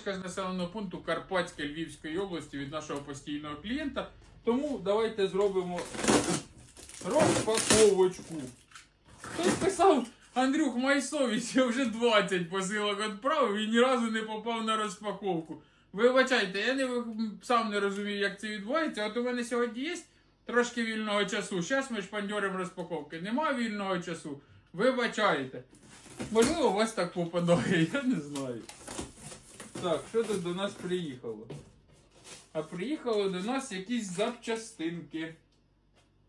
з населеного пункту Карпатське Львівської області від нашого постійного клієнта. Тому давайте зробимо розпаковочку. Хтось писав, Андрюх, май совість, я вже 20 посилок відправив і ні разу не попав на розпаковку. Вибачайте, я не, сам не розумію, як це відбувається. От у мене сьогодні є трошки вільного часу. Зараз ми шпандьоримо розпаковки. Нема вільного часу. Вибачайте. Можливо, у вас так попадає, я не знаю. Так, що тут до нас приїхало? А приїхало до нас якісь запчастинки.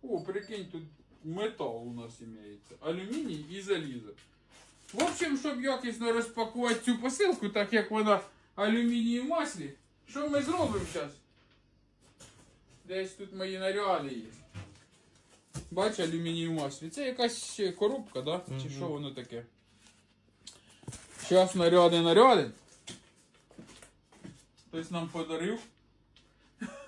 О, прикинь, тут метал у нас імеється. Алюміній і залізо. В общем, щоб якісно розпакувати цю посилку, так як вона алюміній в маслі, що ми зробимо зараз? Десь тут мої наряди є. Бач, алюміній в маслі. Це якась коробка, да? Чи що воно таке? Зараз наряди наряди. Хтось нам подарив.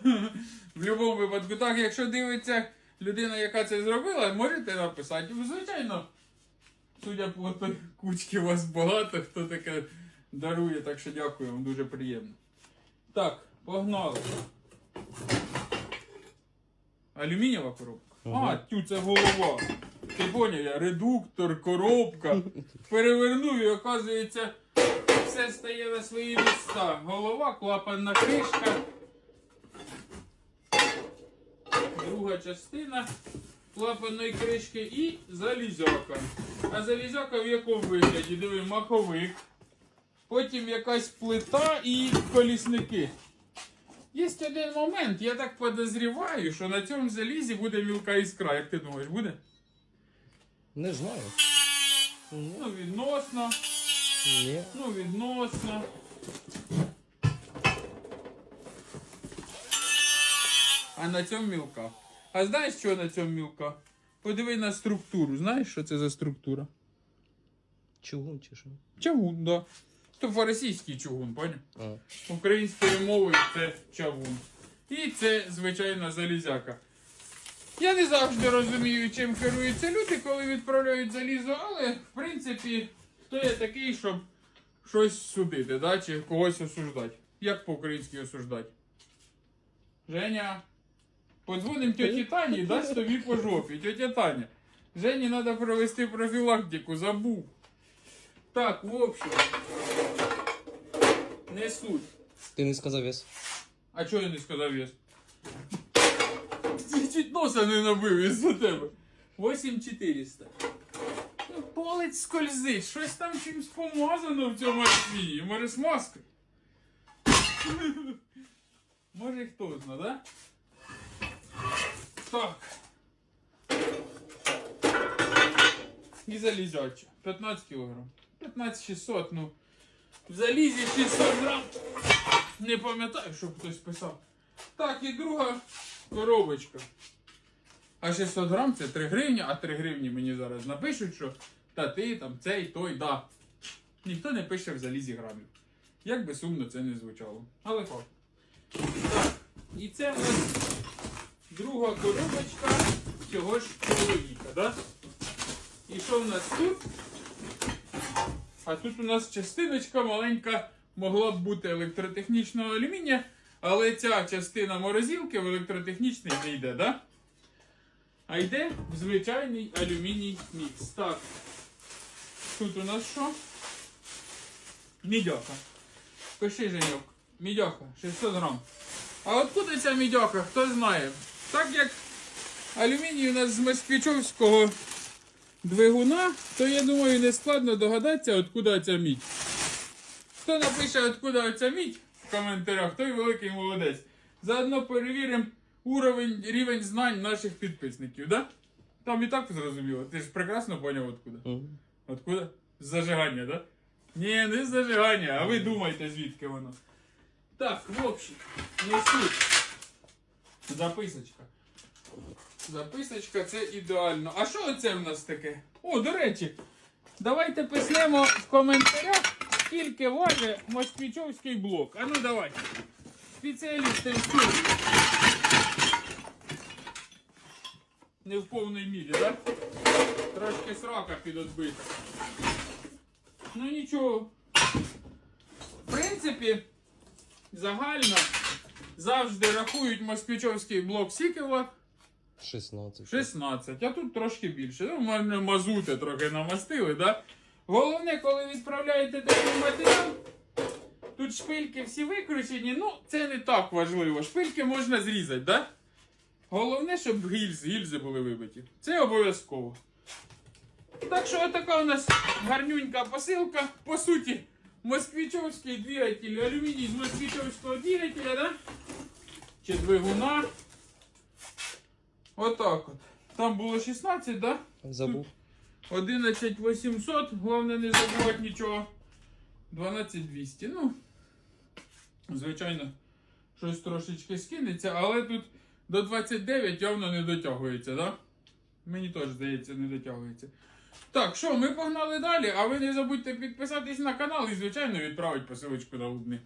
В будь-якому випадку, так, якщо дивиться людина, яка це зробила, можете написати. Ну, Звичайно, судя по той кучці, у вас багато, хто таке дарує, так що дякую вам, дуже приємно. Так, погнали. Алюмінієва коробка? А, Ага. тю, це голова. Ти поняв, я редуктор, коробка. Перевернув і оказується, все стає на свої місця. Голова, клапанна кришка. Друга частина клапанної кришки і залізяка. А залізяка в якому вигляді? Диви, маховик. Потім якась плита і колісники. Є один момент, я так подозріваю, що на цьому залізі буде мілка іскра. Як ти думаєш, буде? Не знаю. Ну, відносно. Ні. Ну, відносно. А на цьому мілка. А знаєш, що на цьому мілка? Подиви на структуру. Знаєш, що це за структура? Чугун чи що? Чавун, да. То російський чугун, поняв? А. Українською мовою це чавун. І це, звичайно, залізяка. Я не завжди розумію, чим керуються люди, коли відправляють залізо, але в принципі, хто я такий, щоб щось судити, да? чи когось осуждати. Як по-українськи осуждати? Женя, подзвоним тьоті Тані, дасть тобі по жопі. Тьотя Таня. Жені треба провести профілактику, забув. Так, в общем. Не суть. Ти не сказав вес. А чого я не сказав вес? Чуть носа не набив із-за тебе. 8400. Ну, Палець скользить, щось там чимось помазано в цьому арсені. Може смазка? Може хто зна, да? Так. І залізяча. 15 кг. 15600, ну. В залізі 600 грам. Не пам'ятаю, щоб хтось писав. Так, і друга коробочка. А 600 грам це 3 гривні, а 3 гривні мені зараз напишуть, що та ти там цей, той, да. Ніхто не пише в залізі грамів. Як би сумно це не звучало. Але факт. Так, і це у нас друга коробочка цього ж чоловіка, да? І що в нас тут? А тут у нас частиночка маленька могла б бути електротехнічного алюмінія, але ця частина морозилки в електротехнічний не йде, да? А йде в звичайний алюміній мікс. Так. Тут у нас що? Мідяка. Пиши, Женьок. Мідяка, 600 грам. А откуда ця мідяка, хто знає? Так як алюміній у нас з москвичовського двигуна, то я думаю, не складно догадатися, откуда ця мідь. Хто напише, откуда ця мідь в коментарях, той великий молодець. Заодно перевіримо уровень, рівень знань наших підписників, да? Там і так зрозуміло. Ти ж прекрасно поняв откуда. Мгм. Откуда? З зажигання, да? Ні, не з зажигання, а ви думаєте, звідки воно. Так, в общем, не. Записочка. Записочка це ідеально. А що оце в нас таке? О, до речі, давайте писнемо в коментарях, скільки важить москвичовський блок. А ну давай. Спеціалісти в. Не в повній мірі, так? Трошки срака підотбита. Ну нічого. В принципі, загально завжди рахують москвичовський блок скільки 16. 16, а тут трошки більше. Ну, мене мазути трохи намастили, да? Головне, коли відправляєте такий матеріал, тут шпильки всі викручені, ну це не так важливо. Шпильки можна зрізати, да? Головне, щоб гільзи, гільзи були вибиті. Це обов'язково. Так що отака у нас гарнюнька посилка. По суті, москвичовський двигатель, алюміній з москвичовського двигателя, да? Чи двигуна. Отак от. Там було 16, да? Забув. 11 800, головне не забувати нічого. 12 200. Ну, звичайно, щось трошечки скинеться, але тут до 29 явно не дотягується, да? Мені теж здається, не дотягується. Так, що, ми погнали далі, а ви не забудьте підписатись на канал і, звичайно, відправити посилочку на Лубни.